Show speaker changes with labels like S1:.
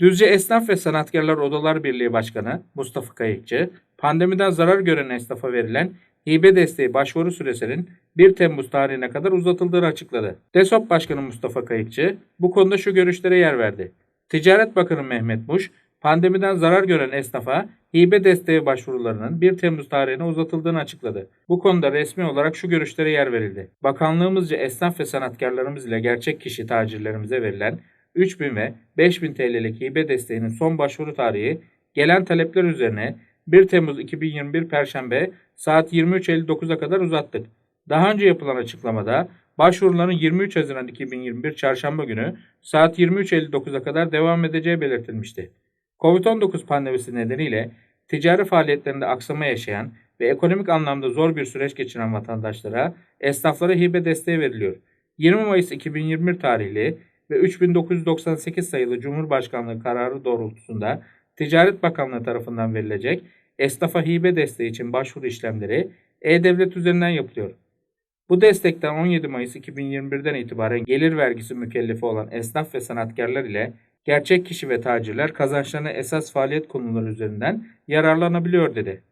S1: Düzce Esnaf ve Sanatkarlar Odalar Birliği Başkanı Mustafa Kayıkçı, pandemiden zarar gören esnafa verilen hibe desteği başvuru süresinin 1 Temmuz tarihine kadar uzatıldığını açıkladı. DESOP Başkanı Mustafa Kayıkçı bu konuda şu görüşlere yer verdi. Ticaret Bakanı Mehmet Muş, pandemiden zarar gören esnafa hibe desteği başvurularının 1 Temmuz tarihine uzatıldığını açıkladı. Bu konuda resmi olarak şu görüşlere yer verildi. Bakanlığımızca esnaf ve sanatkarlarımız ile gerçek kişi tacirlerimize verilen 3000 ve 5000 TL'lik hibe desteğinin son başvuru tarihi gelen talepler üzerine 1 Temmuz 2021 Perşembe saat 23.59'a kadar uzattık. Daha önce yapılan açıklamada başvuruların 23 Haziran 2021 Çarşamba günü saat 23.59'a kadar devam edeceği belirtilmişti. Covid-19 pandemisi nedeniyle ticari faaliyetlerinde aksama yaşayan ve ekonomik anlamda zor bir süreç geçiren vatandaşlara, esnaflara hibe desteği veriliyor. 20 Mayıs 2021 tarihli ve 3998 sayılı Cumhurbaşkanlığı kararı doğrultusunda Ticaret Bakanlığı tarafından verilecek esnafa hibe desteği için başvuru işlemleri E-Devlet üzerinden yapılıyor. Bu destekten 17 Mayıs 2021'den itibaren gelir vergisi mükellefi olan esnaf ve sanatkarlar ile gerçek kişi ve tacirler kazançlarına esas faaliyet konuları üzerinden yararlanabiliyor dedi.